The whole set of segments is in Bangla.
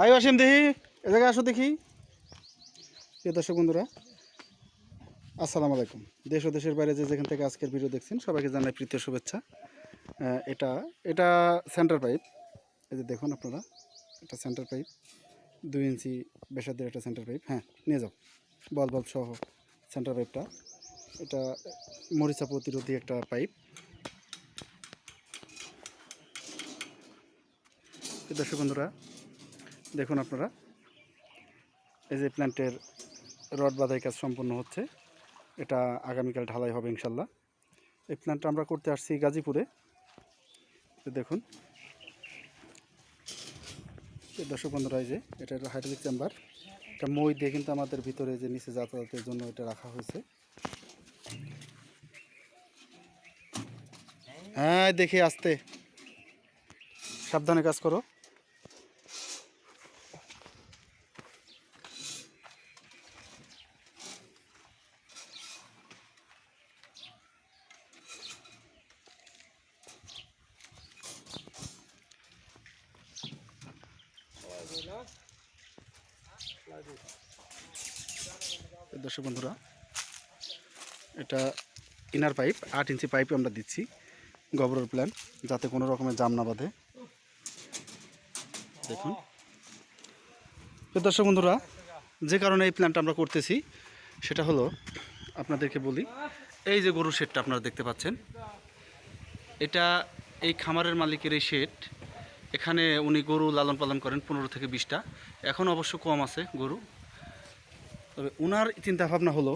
আই আসিম দেখি, এ জায়গায় আসো দেখি। প্রিয় দর্শক বন্ধুরা, আসসালামু আলাইকুম। দেশ ও দেশের বাইরে যে যেখান থেকে আজকের ভিডিও দেখছেন, সবাইকে জানাই প্রীতীয় শুভেচ্ছা। এটা এটা সেন্টার পাইপ এই যে দেখুন আপনারা, এটা সেন্টার পাইপ দুই ইঞ্চি বেসাদের একটা সেন্টার পাইপ হ্যাঁ নিয়ে যাও। বল বল সহ সেন্টার পাইপটা এটা মরিচা প্রতিরোধী একটা পাইপ দর্শক বন্ধুরা দেখুন আপনারা। এই যে প্ল্যান্টের রড বাঁধাই কাজ সম্পন্ন হচ্ছে। এটা আগামীকাল ঢালাই হবে ইনশাল্লাহ। এই প্ল্যান্টটা আমরা করতে আসছি গাজীপুরে। দেখুন। দর্শক বন্ধুরা যে এটা একটা হাইড্রোলিক চেম্বার এটা মই দিয়ে কিন্তু আমাদের ভিতরে যে নিচে যাতায়াতের জন্য এটা রাখা হয়েছে। হ্যাঁ দেখি আসতে। সাবধানে কাজ করো। দর্শক বন্ধুরা, এটা ইনার পাইপ, আট ইঞ্চি পাইপ আমরা দিচ্ছি, গোবরের প্ল্যান যাতে কোনো রকমের জাম না বাঁধে। দেখুন। দর্শক বন্ধুরা, যে কারণে এই প্ল্যানটা আমরা করতেছি, সেটা হলো, আপনাদেরকে বলি, এই যে গরুর শেডটা আপনারা দেখতে পাচ্ছেন, এটা এই খামারের মালিকের এই শেড এখানে উনি গরু লালন পালন করেন পনেরো থেকে বিশটা। এখন অবশ্য কম আছে গরু। তবে ওনার চিন্তা ভাবনা হলো,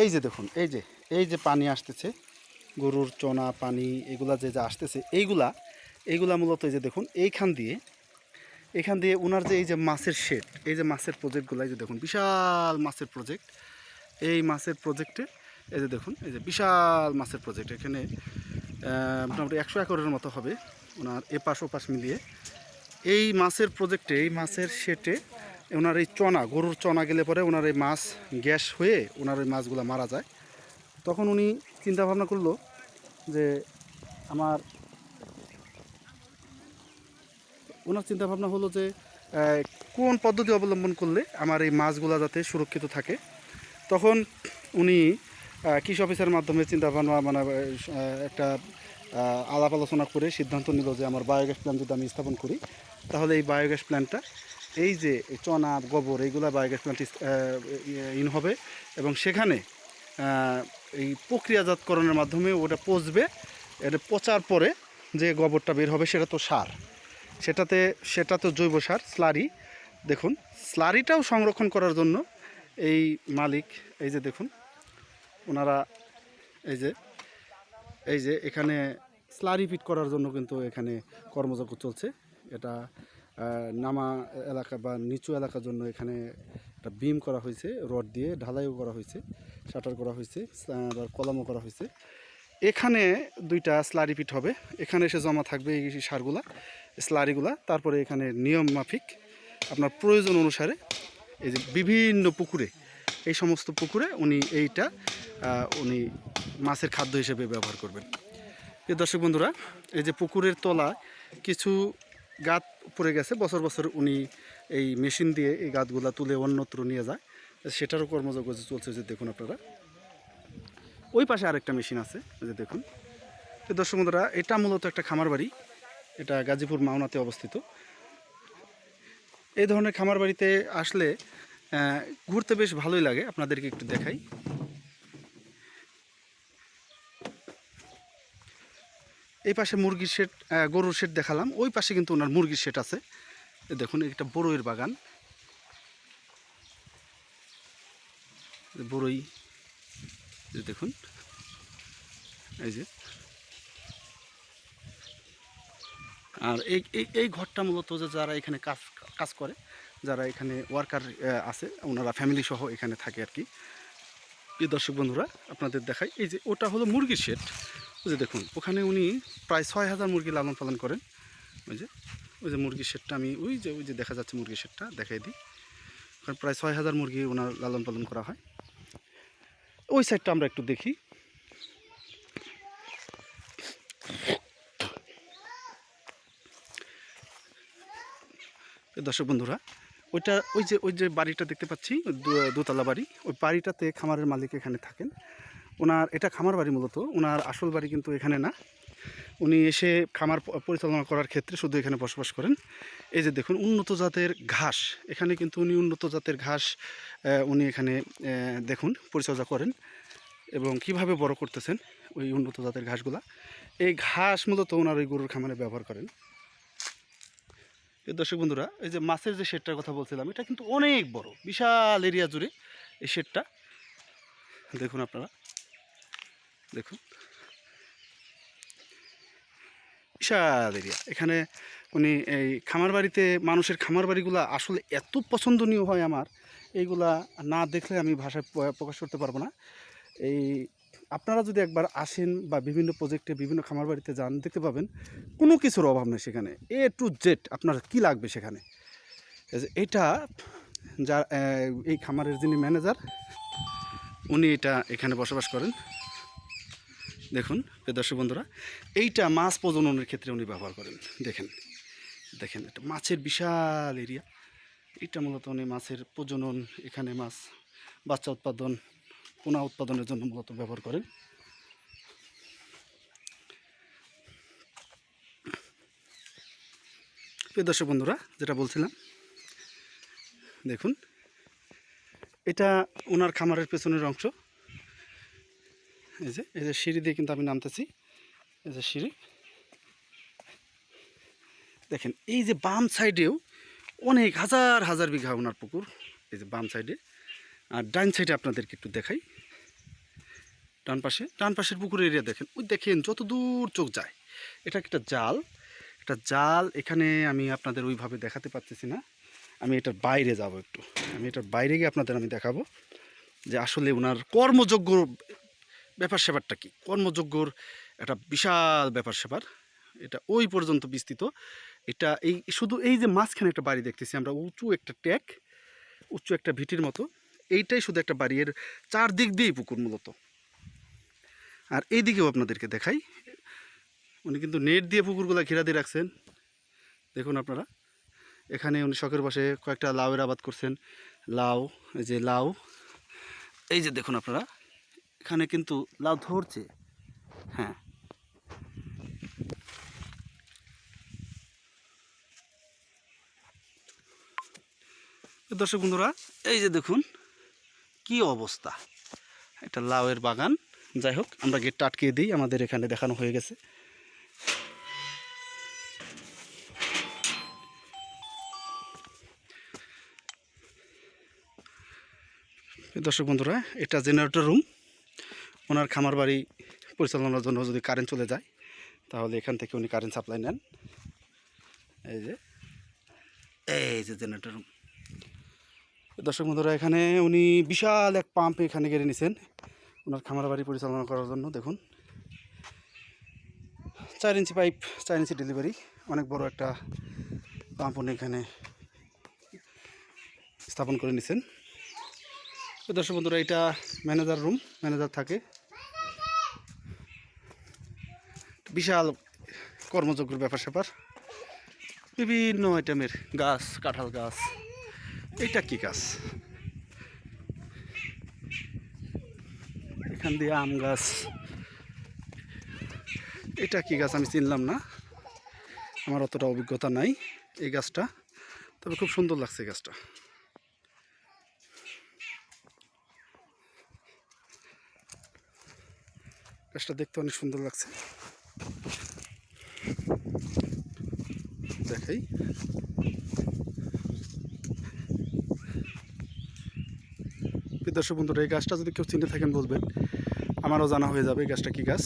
এই যে দেখুন, এই যে এই যে পানি আসতেছে, গরুর চনা, পানি, এগুলা যে যা আসতেছে, এইগুলা এইগুলা মূলত এই যে দেখুন, এইখান দিয়ে এখান দিয়ে ওনার যে এই যে মাছের শেড এই যে মাছের প্রজেক্টগুলো এই যে দেখুন, বিশাল মাছের প্রজেক্ট এই মাছের প্রজেক্টে এই যে দেখুন, এই যে বিশাল মাছের প্রজেক্ট এখানে মোটামুটি একশো একরের মতো হবে ওনার এপাশ ওপাশ মিলিয়ে। এই মাছের প্রজেক্টে এই মাছের শেটে ওনার এই চনা, গরুর চনা গেলে পরে ওনার এই মাছ গ্যাস হয়ে ওনার ওই মাছগুলো মারা যায়। তখন উনি চিন্তা ভাবনা করল যে আমার ওনার চিন্তা ভাবনা হলো যে কোন পদ্ধতি অবলম্বন করলে আমার এই মাছগুলো যাতে সুরক্ষিত থাকে। তখন উনি কৃষি অফিসের মাধ্যমে চিন্তা ভাবনা মানে একটা আলাপ আলোচনা করে সিদ্ধান্ত নিল যে আমার বায়োগ্যাস প্ল্যান্ট যদি আমি স্থাপন করি, তাহলে এই বায়োগ্যাস প্ল্যান্টটা এই যে চনা, গোবর, এইগুলো বায়োগ্যাস প্ল্যান্ট ইন হবে এবং সেখানে এই প্রক্রিয়াজাতকরণের মাধ্যমে ওটা পচবে এটা পচার পরে যে গোবরটা বের হবে সেটা তো সার। সেটাতে, সেটা তো জৈব সার, স্লারি। দেখুন, স্লারিটাও সংরক্ষণ করার জন্য এই মালিক, এই যে দেখুন ওনারা এই যে এই যে এখানে স্লারি ফিট করার জন্য কিন্তু এখানে কর্মযজ্ঞ চলছে। এটা নামা এলাকা বা নিচু এলাকার জন্য এখানে একটা বিম করা হয়েছে, রড দিয়ে ঢালাইও করা হয়েছে, শাটার করা হয়েছে আবার কলামও করা হয়েছে। এখানে দুইটা স্লারি পিট হবে। এখানে এসে জমা থাকবে এই সারগুলা, স্লারিগুলা। তারপরে এখানে নিয়ম মাফিক আপনার প্রয়োজন অনুসারে এই যে বিভিন্ন পুকুরে, এই সমস্ত পুকুরে উনি এইটা উনি মাছের খাদ্য হিসেবে ব্যবহার করবেন। প্রিয় দর্শক বন্ধুরা, এই যে পুকুরের তলায় কিছু গাত পড়ে গেছে। বছর বছর উনি এই মেশিন দিয়ে এই গাতগুলা তুলে অন্যত্র নিয়ে যায়। সেটারও কর্মযোগ্য চলছে, যে দেখুন আপনারা। ওই পাশে আরেকটা মেশিন আছে যে দেখুন। তো দর্শক বন্ধুরা, এটা মূলত একটা খামার বাড়ি। এটা গাজীপুর মাওনাতে অবস্থিত। এই ধরনের খামার বাড়িতে আসলে ঘুরতে বেশ ভালোই লাগে। আপনাদেরকে একটু দেখাই। এই পাশে মুরগির শেড গরুর শেড দেখালাম। ওই পাশে কিন্তু ওনার মুরগির শেড আছে। এই দেখুন একটা বড়ইয়ের বাগান। বড়ই দেখুন, এই যে। আর এই এই এই ঘরটা মূলত যে যারা এখানে কাজ কাজ করে, যারা এখানে ওয়ার্কার আছে, ওনারা ফ্যামিলি সহ এখানে থাকে আর কি। প্রিয় দর্শক বন্ধুরা, আপনাদের দেখাই। এই যে ওটা হলো মুরগির শেড। যে দেখুন, ওখানে উনি প্রায় ছয় হাজার মুরগি লালন পালন করেন। ওই যে ওই যে মুরগির শেডটা আমি, ওই যে ওই যে দেখা যাচ্ছে মুরগির শেডটা, দেখাই দিই। ওখানে প্রায় ছয় হাজার মুরগি ওনার লালন পালন করা হয়। ওই সাইডটা আমরা একটু দেখি। দর্শক বন্ধুরা, ওইটা, ওই যে ওই যে বাড়িটা দেখতে পাচ্ছি দোতলা বাড়ি। ওই বাড়িটাতে খামারের মালিক এখানে থাকেন। ওনার, এটা খামার বাড়ি মূলত, ওনার আসল বাড়ি কিন্তু এখানে না। উনি এসে খামার পরিচালনা করার ক্ষেত্রে শুধু এখানে বসবাস করেন। এই যে দেখুন, উন্নত জাতের ঘাস, এখানে কিন্তু উনি উন্নত জাতের ঘাস উনি এখানে দেখুন, পরিচর্যা করেন এবং কীভাবে বড় করতেছেন ওই উন্নত জাতের ঘাসগুলা। এই ঘাস মূলত ওনার ওই গরুর খামারে ব্যবহার করেন। এই দর্শক বন্ধুরা, এই যে মাছের যে শেডটার কথা বলছিলাম, এটা কিন্তু অনেক বড়, বিশাল এরিয়া জুড়ে এই শেডটা। দেখুন আপনারা। দেখুন। বিশাল এরিয়া এখানে উনি এই খামার বাড়িতে মানুষের খামার বাড়িগুলো আসলে এত পছন্দনীয় হয় আমার, এইগুলা না দেখলে আমি ভাষায় প্রকাশ করতে পারব না। এই আপনারা যদি একবার আসেন বা বিভিন্ন প্রজেক্টে বিভিন্ন খামার বাড়িতে যান, দেখতে পাবেন কোনো কিছুর অভাব নেই সেখানে। এ টু জেড আপনার কি লাগবে সেখানে? এটা যা এই খামারের যিনি ম্যানেজার উনি এটা এখানে বসবাস করেন। দেখুন দর্শক বন্ধুরা, এইটা মাছ প্রজননের ক্ষেত্রে উনি ব্যবহার করেন। দেখেন দেখেন, এটা মাছের বিশাল এরিয়া। এটা মূলত উনি মাছের প্রজনন, এখানে মাছ বাচ্চা উৎপাদন, পোনা উৎপাদনের জন্য মূলত ব্যবহার করেন। দর্শক বন্ধুরা, যেটা বলছিলাম, দেখুন, এটা ওনার খামারের পেছনের অংশ। এই যে এই যে সিঁড়ি দিয়ে কিন্তু আমি নামতেছি। এই যে সিঁড়ি। দেখেন, এই যে বাম সাইডেও অনেক হাজার হাজার বিঘা ওনার পুকুর, এই যে বাম সাইডে। আর ডান সাইডে আপনাদেরকে একটু দেখাই। ডান পাশে, ডান পাশের পুকুর এরিয়া দেখেন, ওই দেখেন যত দূর চোখ যায়। এটা একটা জাল। একটা জাল, এখানে আমি আপনাদের ওইভাবে দেখাতে পারতেছি না। আমি এটার বাইরে যাব একটু। আমি এটার বাইরে গিয়ে আপনাদের আমি দেখাবো যে আসলে ওনার কর্মযোগ্য ব্যাপার স্যাপারটা কি? কর্মযোগ্যর একটা বিশাল ব্যাপার স্যাপার এটা ওই পর্যন্ত বিস্তৃত। এটা এই শুধু এই যে মাঝখানে একটা বাড়ি দেখতেছি আমরা, উঁচু একটা ট্যাক, উঁচু একটা ভিটির মতো, এইটাই শুধু একটা বাড়ি। এর চারদিক দিয়েই পুকুর মূলত। আর এইদিকেও আপনাদেরকে দেখাই। উনি কিন্তু নেট দিয়ে পুকুরগুলো ঘেরা দিয়ে রাখছেন। দেখুন আপনারা। এখানে উনি শখের বসে কয়েকটা লাউয়ের আবাদ করছেন। লাউ, এই যে লাউ। এই যে দেখুন আপনারা। এখানে কিন্তু লাউ ধরছে। হ্যাঁ। দর্শক বন্ধুরা, এই যে দেখুন, কি অবস্থা। এটা লাউয়ের বাগান। যাই হোক, আমরা গেটটা আটকিয়ে দিই, আমাদের এখানে দেখানো হয়ে গেছে। দর্শক বন্ধুরা, এটা জেনারেটর রুম। ওনার খামার বাড়ি পরিচালনার জন্য যদি কারেন্ট চলে যায়, তাহলে এখান থেকে উনি কারেন্ট সাপ্লাই নেন। এই যে এই যে জেনারেটর রুম দর্শক বন্ধুরা, এখানে উনি বিশাল এক পাম্প এখানে গেড়ে নিছেন। ওনার খামার বাড়ি পরিচালনা করার জন্য, দেখুন। চার ইঞ্চি পাইপ চার ইঞ্চি ডেলিভারি অনেক বড় একটা পাম্প উনি এখানে স্থাপন করে নিছেন। দর্শক বন্ধুরা, এটা ম্যানেজার রুম ম্যানেজার থাকে। বিশাল কর্মযোগ্যর ব্যাপার স্যাপার। বিভিন্ন আইটেমের গাছ, কাঁঠাল গাছ। এইটা কি গাছ? এখান দিয়ে আম গাছ। এটা কি গাছ আমি চিনলাম না। আমার অতটা অভিজ্ঞতা নাই এই গাছটা, তবে খুব সুন্দর লাগছে এই গাছটা। গাছটা দেখতে অনেক সুন্দর লাগছে। দেখাই। দর্শক বন্ধুরা, এই গাছটা যদি কেউ চিনে থাকেন বলবেন, আমারও জানা হয়ে যাবে গাছটা কি গাছ।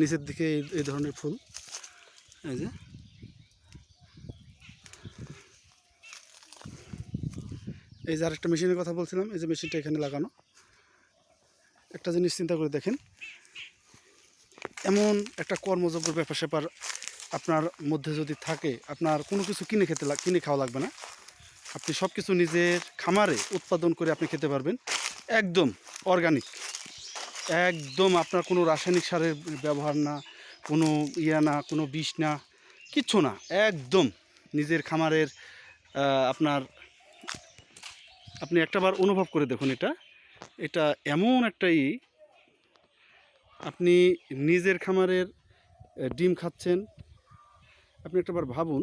নিচের দিকে এই ধরনের ফুল। এই যে। এই যে আরেকটা মেশিনের কথা বলছিলাম, এই যে মেশিনটা এখানে লাগানো। একটা জিনিস চিন্তা করে দেখেন এমন একটা কর্মযোগ্য ব্যাপার স্যাপার আপনার মধ্যে যদি থাকে, আপনার কোনো কিছু কিনে খেতে কিনে খাওয়া লাগবে না। আপনি সব কিছু নিজের খামারে উৎপাদন করে আপনি খেতে পারবেন। একদম অর্গানিক একদম আপনার কোনো রাসায়নিক সারের ব্যবহার না, কোনো ইয়া না, কোনো বিষ না, কিচ্ছু না। একদম নিজের খামারের আপনার, আপনি একটাবার অনুভব করে দেখুন এটা। এটা এমন একটাই আপনি নিজের খামারের ডিম খাচ্ছেন, আপনি একটাবার ভাবুন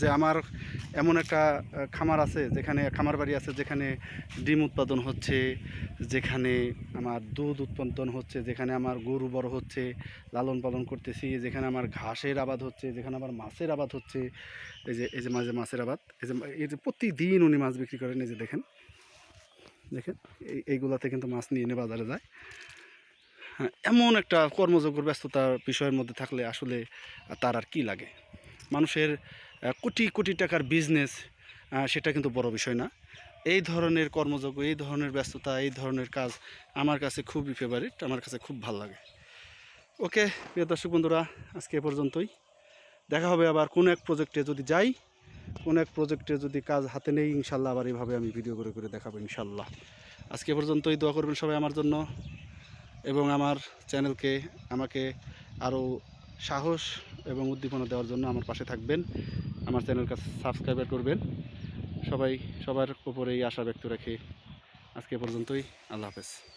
যে আমার এমন একটা খামার আছে যেখানে, খামার বাড়ি আছে যেখানে ডিম উৎপাদন হচ্ছে, যেখানে আমার দুধ উৎপাদন হচ্ছে, যেখানে আমার গরু বড় হচ্ছে, লালন পালন করতেছি, যেখানে আমার ঘাসের আবাদ হচ্ছে, যেখানে আমার মাছের আবাদ হচ্ছে, এই যে এই যে মাঝে মাছের আবাদ, এই যে এই যে প্রতিদিন উনি মাছ বিক্রি করেন, এই যে দেখেন দেখেন, এই, এইগুলাতে কিন্তু মাছ নিয়ে এনে বাজারে যায়। এমন একটা কর্মযোগ্য ব্যস্ততার বিষয়ের মধ্যে থাকলে আসলে তার আর কি লাগে? মানুষের কোটি কোটি টাকার বিজনেস সেটা কিন্তু বড় বিষয় না। এই ধরনের কর্মযোগ্য এই ধরনের ব্যস্ততা, এই ধরনের কাজ আমার কাছে খুবই ফেভারিট আমার কাছে খুব ভালো লাগে। ওকে প্রিয় দর্শক বন্ধুরা, আজকে এ পর্যন্তই। দেখা হবে আবার কোন এক প্রজেক্টে যদি যাই, কোন এক প্রজেক্টে যদি কাজ হাতে নেই, ইনশাল্লাহ আবার এইভাবে আমি ভিডিও করে করে দেখাবো, ইনশাল্লাহ। আজকে পর্যন্তই, দোয়া করবেন সবাই আমার জন্য। এবং আমার চ্যানেলকে আমাকে আরও সাহস এবং উদ্দীপনা দেওয়ার জন্য আমার পাশে থাকবেন। আমার চ্যানেলকে সাবস্ক্রাইব করবেন। সবাই, সবার উপরেই আশা ব্যক্ত রেখে আজকে পর্যন্তই। আল্লাহ হাফেজ।